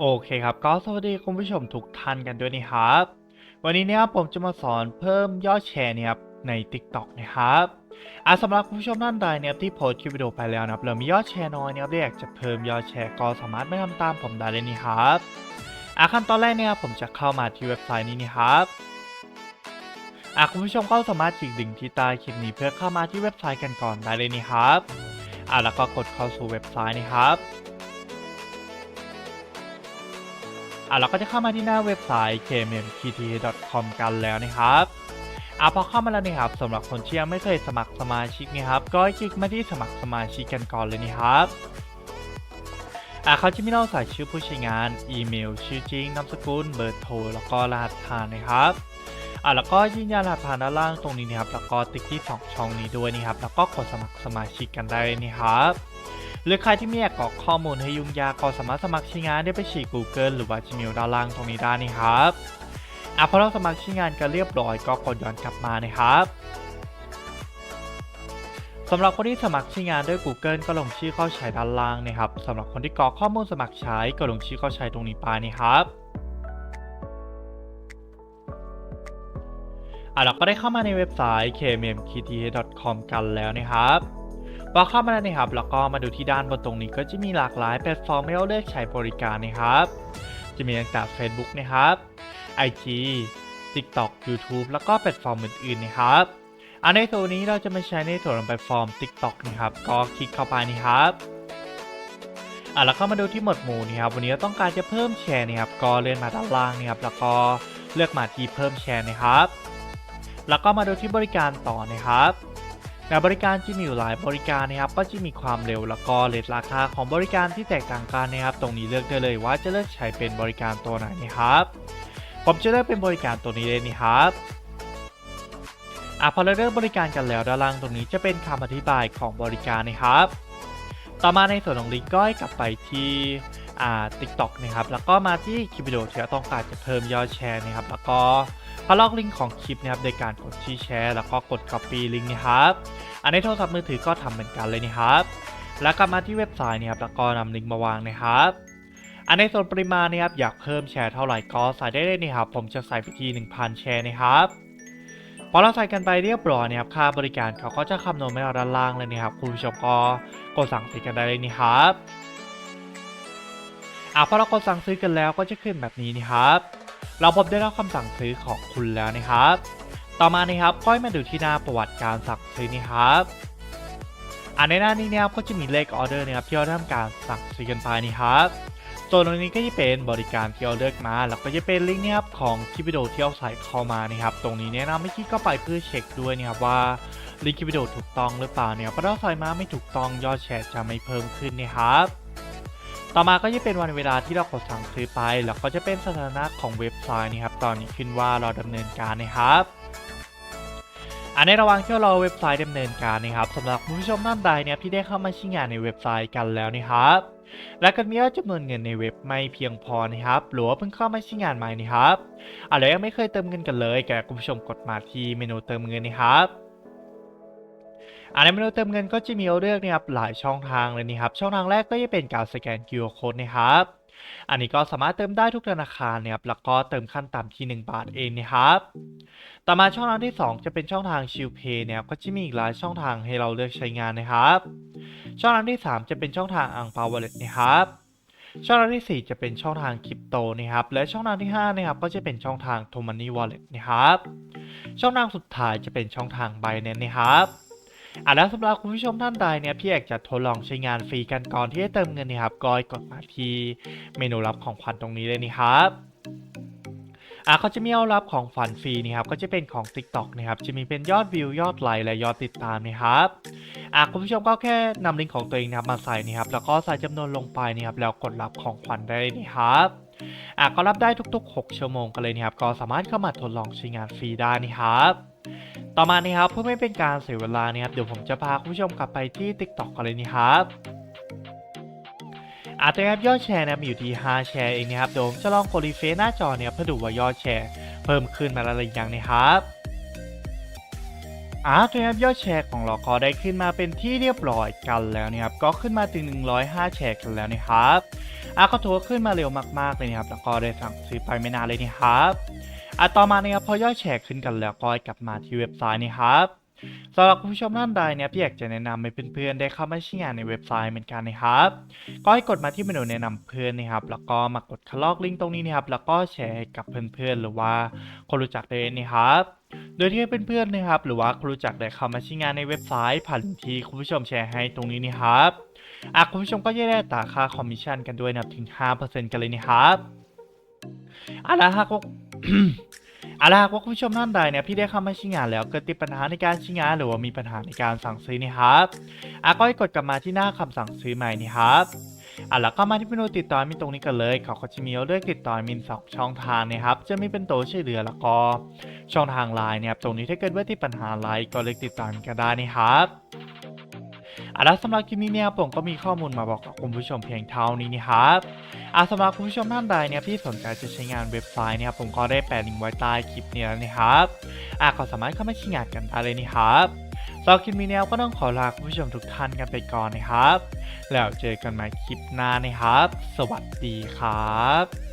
โอเคครับ ก็สวัสดีคุณผู้ชมทุกท่านกันด้วยนะครับ วันนี้เนี่ยผมจะมาสอนเพิ่มยอดแชร์เนี่ยครับใน TikTok นะครับอะสำหรับคุณผู้ชมท่านใดเนี่ยที่โพสต์คลิปวิดีโอไปแล้วนะครับเรามียอดแชร์น้อยเนี่ยครับและอยากจะเพิ่มยอดแชร์ก็สามารถไม่ทำตามผมได้เลยนี่ครับอะขั้นตอนแรกเนี่ยผมจะเข้ามาที่เว็บไซต์นี้นี่ครับอะคุณผู้ชมก็สามารถคลิกลิงที่ใต้คลิปนี้เพื่อเข้ามาที่เว็บไซต์กันก่อนได้เลยนี่ครับอะแล้วก็กดเข้าสู่เว็บไซต์นี่ครับ อะเราก็จะเข้ามาที่หน้าเว็บไซต์ kmmt.com กันแล้วนะครับอะพอเข้ามาแล้วนะครับสำหรับคนที่ยังไม่เคยสมัครสมาชิกนะครับ ก็คลิกมาที่สมัครสมาชิกกันก่อนเลยนะครับอะเขาจะมีเราใส่ชื่อผู้ใช้งาน อีเมล ชื่อจริง นามสกุล เบอร์โทร แล้วก็รหัสผ่านนะครับอะแล้วก็ยืนยันรหัสผ่านด้านล่างตรงนี้นะครับ แล้วก็ติ๊กที่สองช่องนี้ด้วยนะครับ แล้วก็กดสมัครสมาชิกกันได้เลยนะครับ หรือใครที่ไม่อยากกรอกข้อมูลให้ยุ่งยากก็สามารถสมัครใช้งานได้ไปฉีก Google หรือว่า Gmail ด้านล่างตรงนี้ได้นะครับอะพอเราสมัครใช้งานกันเรียบร้อยก็กดย้อนกลับมานะครับสำหรับคนที่สมัครใช้งานด้วย Google ก็ลงชื่อเข้าใช้ด้านล่างนะครับสำหรับคนที่กรอกข้อมูลสมัครใช้ก็ลงชื่อเข้าใช้ตรงนี้ไปนะครับอะเราก็ได้เข้ามาในเว็บไซต์ kmmkt.com กันแล้วนะครับ พอเข้ามาแล้วนะครับแล้วก็มาดูที่ด้านบนตรงนี้ก็จะมีหลากหลายแพลตฟอร์มให้เราเลือกใช้บริการนะครับ จะมีตั้งแต่ Facebook นะครับ IG TikTok YouTube แล้วก็แพลตฟอร์มอื่นๆนะครับอันในส่วนี้เราจะมาใช้ในส่วนของแพลตฟอร์ม TikTok นะครับ ก็คลิกเข้าไปนะครับอะแล้วก็มาดูที่หมวดหมู่นะครับ วันนี้เราต้องการจะเพิ่มแชร์นะครับ ก็เลื่อนมาด้านล่างนะครับ แล้วก็เลือกมาที่เพิ่มแชร์นะครับ แล้วก็มาดูที่บริการต่อนะครับ ในบริการที่มีอยู่หลายบริการนะครับก็จะมีความเร็วแล้วก็เลทราคาของบริการที่แตกต่างกันนะครับ ตรงนี้เลือกได้เลยว่าจะเลือกใช้เป็นบริการตัวไหนนะครับ ผมจะเลือกเป็นบริการตัวนี้เลยนะครับอะพอเราเลือกบริการกันแล้วด้านล่างตรงนี้จะเป็นคำอธิบายของบริการนะครับ ต่อมาในส่วนของลิงก์ก็ให้กลับไปที่อ่า TikTok นะครับ แล้วก็มาที่คลิปวิดีโอที่เราต้องการจะเพิ่มยอดแชร์นะครับ แล้วก็พอลอกลิงก์ของคลิปนะครับโดยการกดที่แชร์ แล้วก็กด Copy ลิงก์นะครับ อันในโทรศัพท์มือถือก็ทำเหมือนกันเลยนะครับ แล้วกลับมาที่เว็บไซต์นะครับแล้วก็นำลิงก์มาวางนะครับ อันในส่วนปริมาณนะครับอยากเพิ่มแชร์เท่าไหร่ก็ใส่ได้เลยนะครับ ผมจะใส่ไปที่1,000 แชร์นะครับพอเราใส่กันไปเรียบร้อยนะครับค่าบริการเขาก็จะคำนวณให้เราด้านล่างเลยนะครับคุณผู้ชมก็กดสั่งซื้อกันได้เลยนะครับอะพอเรากดสั่งซื้อกันแล้วก็จะขึ้นแบบนี้นะครับ เราพบได้รับคำสั่งซื้อของคุณแล้วนะครับ ต่อมานะครับค่อยมาดูที่หน้าประวัติการสั่งซื้อนี่ครับอันในหน้านี้เนะครับก็จะมีเลขออเดอร์นะครับที่เราทำการสั่งซื้อกันไปนี่ครับส่วนตรงนี้ก็จะเป็นบริการที่เราเลือกมา แล้วก็จะเป็นลิงก์นะครับของคลิปวิดีโอที่เราใส่เข้ามานะครับ ตรงนี้แนะนำให้คลิกเข้าไปเพื่อเช็คด้วยนะครับว่าลิงก์คลิปวิดีโอถูกต้องหรือเปล่าเนี่ยเพราะถ้าใส่มาไม่ถูกต้องยอดแชร์จะไม่เพิ่มขึ้นนะครับต่อมาก็จะเป็นวันเวลาที่เรากดสั่งซื้อไป แล้วก็จะเป็นสถานะของเว็บไซต์นะครับ ตอนนี้ขึ้นว่าเราดำเนินการนะครับ อันในระหว่างที่เราเว็บไซต์ดำเนินการนะครับสำหรับผู้ชมท่านใดเนี่ยที่ได้เข้ามาใช้งานในเว็บไซต์กันแล้วนะครับ และก็มียอดจำนวนเงินในเว็บไม่เพียงพอนะครับหรือว่าเพิ่งเข้ามาใช้งานใหม่นะครับอะไรยังไม่เคยเติมเงินกันเลยแกคุณผู้ชมกดมาที่เมนูเติมเงินนะครับอันในเมนูเติมเงินก็จะมีเอาเลือกนะครับหลายช่องทางเลยนะครับช่องทางแรกก็จะเป็นการสแกน QR Code นะครับ อันนี้ก็สามารถเติมได้ทุกธนาคารนะครับแล้วก็เติมขั้นต่ำที่ 1 บาทเองนะครับ ต่อมาช่องทางที่ 2 จะเป็นช่องทางชิลเพย์นะครับก็จะมีอีกหลายช่องทางให้เราเลือกใช้งานนะครับ ช่องทางที่ 3 จะเป็นช่องทางอังปาวอลเล็ตนะครับช่องทางที่ 4 จะเป็นช่องทางคริปโตนะครับ และช่องทางที่5นะครับก็จะเป็นช่องทางโทมันนี่วอลเล็ตนะครับ ช่องทางสุดท้ายจะเป็นช่องทางไบแนนนะครับ อะแล้วสำหรับคุณผู้ชมท่านใดเนี่ยพี่เอกจะทดลองใช้งานฟรีกันก่อนที่จะเติมเงินนะครับก็กดมาที่เมนูรับของขวัญตรงนี้เลยนี่ครับอะเขาจะมีเอารับของขวัญฟรีนี่ครับก็จะเป็นของ TikTok นะครับจะมีเป็นยอดวิวยอดไลค์และยอดติดตามนะครับอะคุณผู้ชมก็แค่นำลิงก์ของตัวเองนะครับมาใส่นี่ครับแล้วก็ใส่จำนวนลงไปนี่ครับแล้วกดรับของขวัญได้เลยนี่ครับอะก็รับได้ทุกๆ 6 ชั่วโมงกันเลยนี่ครับก็สามารถเข้ามาทดลองใช้งานฟรีได้นี่ครับ ต่อมานี่ครับเพื่อไม่เป็นการเสียเวลานี่ครับเดี๋ยวผมจะพาคุณผู้ชมกลับไปที่ TikTok กันเลยนี่ครับอาจจะครับยอดแชร์นะครับมีอยู่ที่ 5 แชร์เองนะครับเดี๋ยวผมจะลองกดรีเฟซหน้าจอเนี่ยเพื่อดูว่ายอดแชร์ เพิ่มขึ้นมาแล้วหรือยังนะครับอ่าตัวครับยอดแชร์ของเราก็ได้ขึ้นมาเป็นที่เรียบร้อยกันแล้วนะครับก็ขึ้นมาถึง 105 แชร์กันแล้วนะครับอะก็ถือว่าขึ้นมาเร็วมากๆเลยนะครับแล้วก็ได้สั่งซื้อไปไม่นานเลยนี่ครับ อะต่อมาเนี่ยพอยอดแชร์ขึ้นกันแล้วก็กลับมาที่เว็บไซต์นี่ครับสำหรับคุณผู้ชมท่านใดเนี่ยพี่อยากจะแนะนำให้เพื่อนๆได้เข้ามาใช้งานในเว็บไซต์เหมือนกันนะครับ ก็ให้กดมาที่เมนูแนะนำเพื่อนนะครับ แล้วก็มากดคลอกลิงก์ตรงนี้นะครับ แล้วก็แชร์ให้กับเพื่อนๆหรือว่าคนรู้จักได้เลยนะครับ โดยที่ให้เพื่อนๆนะครับ หรือว่าคนรู้จักได้เข้ามาใช้งานในเว็บไซต์ผ่านที่คุณผู้ชมแชร์ให้ตรงนี้นะครับอะคุณผู้ชมก็จะได้อัตาค่าคอมมิชชั่นกันด้วยนะครับถึง 5%กันเลยนะครับอะแล้วหาก เอาล่ะว่าคุณผู้ชมท่านใดเนี่ยพี่ได้เข้ามาใช้งานแล้วเกิดติดปัญหาในการใช้งานหรือว่ามีปัญหาในการสั่งซื้อนี่ครับอะก็ให้กดกลับมาที่หน้าคำสั่งซื้อใหม่นี่ครับอะแล้วก็มาที่เมนูติดต่อมีตรงนี้กันเลยเขาก็จะมีเลือกติดต่อมีสองช่องทางนะครับ จะมีเป็นตัวช่วยเหลือแล้วก็ช่องทางไลน์เนี่ยตรงนี้ถ้าเกิดว่าติดปัญหาอะไรก็เลือกติดต่อมีกันได้นี่ครับ อะแล้วสำหรับคลิปนี้เนี่ยผมก็มีข้อมูลมาบอกกับคุณผู้ชมเพียงเท่านี้นี่ครับอาสำหรับคุณผู้ชมท่านใดเนี่ยที่สนใจจะใช้งานเว็บไซต์เนี่ยผมก็ได้แปะลิงก์ไว้ใต้คลิปนี้แล้วนะครับอะก็สามารถเข้ามาใช้งานกันได้เลยนี่ครับสำหรับคลิปนี้เนี่ยก็ต้องขอลาคุณผู้ชมทุกท่านกันไปก่อนนะครับ แล้วเจอกันใหม่คลิปหน้านะครับ สวัสดีครับ